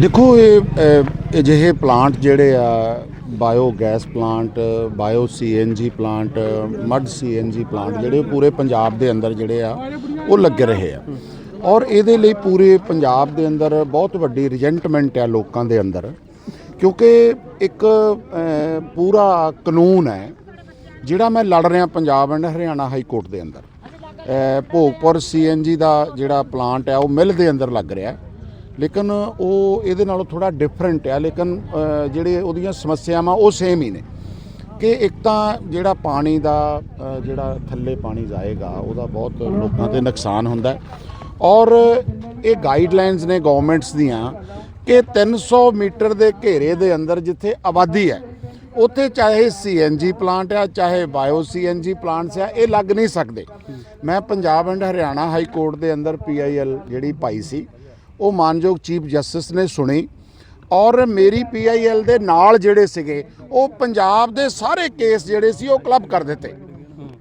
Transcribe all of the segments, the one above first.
ਦੇਖੋ ਇਹ ਅ, ਅਜਿਹੇ ਪਲਾਂਟ ਜਿਹੜੇ ਆ biogas plant bio CNG plant mud CNG plant ਜਿਹੜੇ ਪੂਰੇ ਪੰਜਾਬ ਦੇ ਅੰਦਰ ਜਿਹੜੇ ਆ ਉਹ ਲੱਗ ਰਹੇ ਆ ਔਰ ਇਹਦੇ ਲਈ ਪੂਰੇ ਪੰਜਾਬ ਦੇ ਅੰਦਰ ਬਹੁਤ ਵੱਡੀ ਰਿਜੈਂਟਮੈਂਟ ਆ ਲੋਕਾਂ ਦੇ ਅੰਦਰ ਕਿਉਂਕਿ ਇੱਕ ਅ, ਪੂਰਾ ਕਾਨੂੰਨ ਹੈ ਜਿਹੜਾ ਮੈਂ ਲੜ ਰਿਹਾ Punjab and Haryana high court ਦੇ ਅੰਦਰ ਅ, ਭੋਗਪੁਰ ਸੀਐਨਜੀ ਦਾ ਜਿਹੜਾ ਪਲਾਂਟ ਹੈ ਉਹ ਮਿਲ ਦੇ ਅੰਦਰ ਲੱਗ ਰਿਹਾ ਹੈ। ਲੇਕਿਨ ਉਹ ਇਹਦੇ ਨਾਲੋਂ ਥੋੜਾ ਡਿਫਰੈਂਟ ਆ, ਲੇਕਿਨ ਜਿਹੜੇ ਉਹਦੀਆਂ ਸਮੱਸਿਆਵਾਂ ਉਹ ਸੇਮ ਹੀ ਨੇ। ਕਿ ਇੱਕ ਤਾਂ ਜਿਹੜਾ ਪਾਣੀ ਦਾ ਜਿਹੜਾ ਥੱਲੇ ਪਾਣੀ ਜਾਏਗਾ, ਉਹਦਾ ਬਹੁਤ ਲੋਕਾਂ ਤੇ ਨੁਕਸਾਨ ਹੁੰਦਾ ਔਰ ਇਹ ਗਾਈਡਲਾਈਨਸ ਨੇ ਗਵਰਨਮੈਂਟਸ ਦੀਆਂ ਕਿ 300 ਮੀਟਰ ਦੇ ਘੇਰੇ ਦੇ ਅੰਦਰ ਜਿੱਥੇ ਆਬਾਦੀ ਹੈ, ਉੱਥੇ ਚਾਹੇ ਸੀਐਨਜੀ ਪਲਾਂਟ ਆ, ਚਾਹੇ ਬਾਇਓ ਸੀਐਨਜੀ ਪਲਾਂਟਸ ਆ, ਇਹ ਲੱਗ ਨਹੀਂ ਸਕਦੇ। ਮੈਂ Punjab and Haryana high court ਦੇ ਅੰਦਰ ਪੀਆਈਐਲ ਜਿਹੜੀ ਪਾਈ ਸੀ ਉਹ ਮਾਨਯੋਗ ਚੀਫ ਜਸਟਿਸ ਨੇ ਸੁਣੀ ਔਰ ਮੇਰੀ ਪੀਆਈਐਲ ਦੇ ਨਾਲ ਜਿਹੜੇ ਸੀਗੇ, ਉਹ ਪੰਜਾਬ ਦੇ ਸਾਰੇ ਕੇਸ ਜਿਹੜੇ ਸੀ ਉਹ ਕਲੱਬ ਕਰ ਦਿੱਤੇ।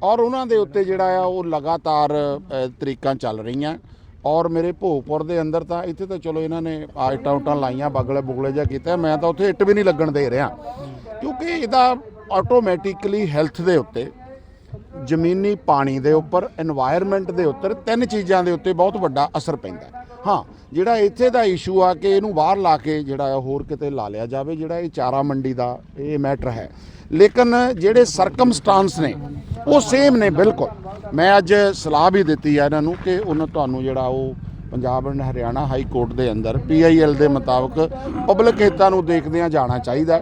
ਔਰ ਉਹਨਾਂ ਦੇ ਉੱਤੇ ਜਿਹੜਾ ਆ, ਉਹ ਲਗਾਤਾਰ ਤਰੀਕਾਂ ਚੱਲ ਰਹੀਆਂ। ਔਰ ਮੇਰੇ ਭੋਪੁਰ ਦੇ ਅੰਦਰ ਤਾਂ ਇੱਥੇ ਤਾਂ ਚਲੋ ਇਹਨਾਂ ਨੇ ਆਇਟਾਂ ਉਟਾਂ ਲਾਈਆਂ, ਬਗਲੇ ਬੁਗਲੇ ਜਾਂ ਕੀਤਾ, ਮੈਂ ਤਾਂ ਉੱਥੇ ਇੱਟ ਵੀ ਨਹੀਂ ਲੱਗਣ ਦੇ ਰਿਹਾ। ਕਿਉਂਕਿ ਇਹਦਾ ਆਟੋਮੈਟਿਕਲੀ ਹੈਲਥ ਦੇ ਉੱਤੇ, ਜ਼ਮੀਨੀ ਪਾਣੀ ਦੇ ਉੱਪਰ এনवायरमेंट ਦੇ ਉੱਤੇ ਤਿੰਨ ਚੀਜ਼ਾਂ ਦੇ ਉੱਤੇ ਬਹੁਤ ਵੱਡਾ ਅਸਰ ਪੈਂਦਾ। ਹਾਂ, ਜਿਹੜਾ ਇੱਥੇ ਦਾ ਇਸ਼ੂ ਆ ਕਿ ਇਹਨੂੰ ਬਾਹਰ ਲਾ ਕੇ ਜਿਹੜਾ ਆ ਹੋਰ ਕਿਤੇ ਲਾ ਲਿਆ ਜਾਵੇ, ਜਿਹੜਾ ਇਹ ਚਾਰਾ ਮੰਡੀ ਦਾ ਇਹ ਮੈਟਰ ਹੈ। ਲੇਕਿਨ ਜਿਹੜੇ ਸਰਕਮਸਟਾਂਸ ਨੇ, ਉਹ ਸੇਮ ਨੇ ਬਿਲਕੁਲ। ਮੈਂ ਅੱਜ ਸਲਾਹ ਵੀ ਦਿੱਤੀ ਆ ਇਹਨਾਂ ਨੂੰ ਕਿ ਉਹਨਾਂ ਤੁਹਾਨੂੰ ਜਿਹੜਾ ਉਹ Punjab and Haryana high court ਦੇ ਅੰਦਰ ਪੀਆਈਐਲ ਦੇ ਮੁਤਾਬਕ ਪਬਲਿਕ ਹਿੱਤਾਂ ਨੂੰ ਦੇਖਦਿਆਂ ਜਾਣਾ ਚਾਹੀਦਾ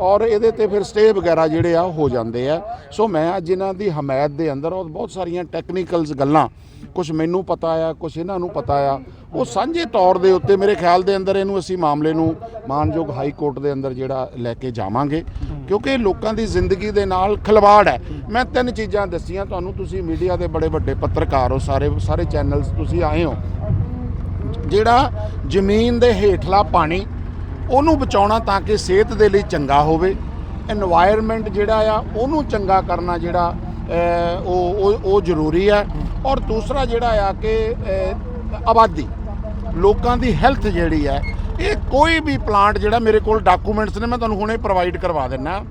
ਔਰ ਇਹਦੇ ਤੇ ਫਿਰ ਸਟੇ ਵਗੈਰਾ ਜਿਹੜੇ ਆ ਹੋ ਜਾਂਦੇ ਆ। ਸੋ ਮੈਂ ਅੱਜ ਇਹਨਾਂ ਦੀ ਹਮਾਇਤ ਦੇ ਅੰਦਰ ਔਰ ਬਹੁਤ ਸਾਰੀਆਂ ਟੈਕਨੀਕਲਸ ਗੱਲਾਂ ਕੁਝ ਮੈਨੂੰ ਪਤਾ ਆ ਕੁਝ ਇਹਨਾਂ ਨੂੰ ਪਤਾ ਆ, ਉਹ ਸਾਂਝੇ ਤੌਰ ਦੇ ਉੱਤੇ ਮੇਰੇ ਖਿਆਲ ਦੇ ਅੰਦਰ ਇਹਨੂੰ ਅਸੀਂ ਮਾਮਲੇ ਨੂੰ ਮਾਨਯੋਗ ਹਾਈ ਕੋਰਟ ਦੇ ਅੰਦਰ ਜਿਹੜਾ ਲੈ ਕੇ ਜਾਵਾਂਗੇ। ਕਿਉਂਕਿ ਲੋਕਾਂ ਦੀ ਜ਼ਿੰਦਗੀ ਦੇ ਨਾਲ ਖਿਲਵਾੜ ਹੈ। ਮੈਂ ਤਿੰਨ ਚੀਜ਼ਾਂ ਦੱਸੀਆਂ, ਤੁਹਾਨੂੰ ਤੁਸੀਂ ਮੀਡੀਆ ਦੇ ਬੜੇ ਵੱਡੇ ਪੱਤਰਕਾਰ ਹੋ, ਸਾਰੇ ਸਾਰੇ ਚੈਨਲਸ ਤੁਸੀਂ ਆਏ ਹੋ। ਜਿਹੜਾ ਜ਼ਮੀਨ ਦੇ ਹੇਠਲਾ ਪਾਣੀ ਉਹਨੂੰ ਬਚਾਉਣਾ ਤਾਂ ਕਿ ਸਿਹਤ ਦੇ ਲਈ ਚੰਗਾ ਹੋਵੇ এনवायरमेंट ਜਿਹੜਾ ਆ ਉਹਨੂੰ ਚੰਗਾ ਕਰਨਾ ਜਿਹੜਾ ਉਹ ਉਹ ਜ਼ਰੂਰੀ ਹੈ। ਔਰ ਦੂਸਰਾ ਜਿਹੜਾ ਆ ਕਿ ਆਬਾਦੀ, ਲੋਕਾਂ ਦੀ ਹੈਲਥ ਜਿਹੜੀ ਹੈ, ਇਹ ਕੋਈ ਵੀ ਪਲਾਂਟ ਜਿਹੜਾ ਮੇਰੇ ਕੋਲ ਡਾਕੂਮੈਂਟਸ ਨੇ, ਮੈਂ ਤੁਹਾਨੂੰ ਹੁਣੇ ਪ੍ਰੋਵਾਈਡ ਕਰਵਾ ਦਿੰਨਾ।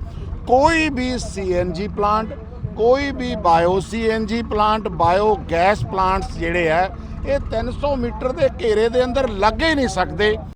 ਕੋਈ ਵੀ ਸੀਐਨਜੀ ਪਲਾਂਟ ਕੋਈ ਵੀ bio CNG plant biogas plants ਜਿਹੜੇ ਆ ਇਹ 300 ਮੀਟਰ ਦੇ ਘੇਰੇ ਦੇ ਅੰਦਰ ਲੱਗ ਹੀ ਨਹੀਂ ਸਕਦੇ।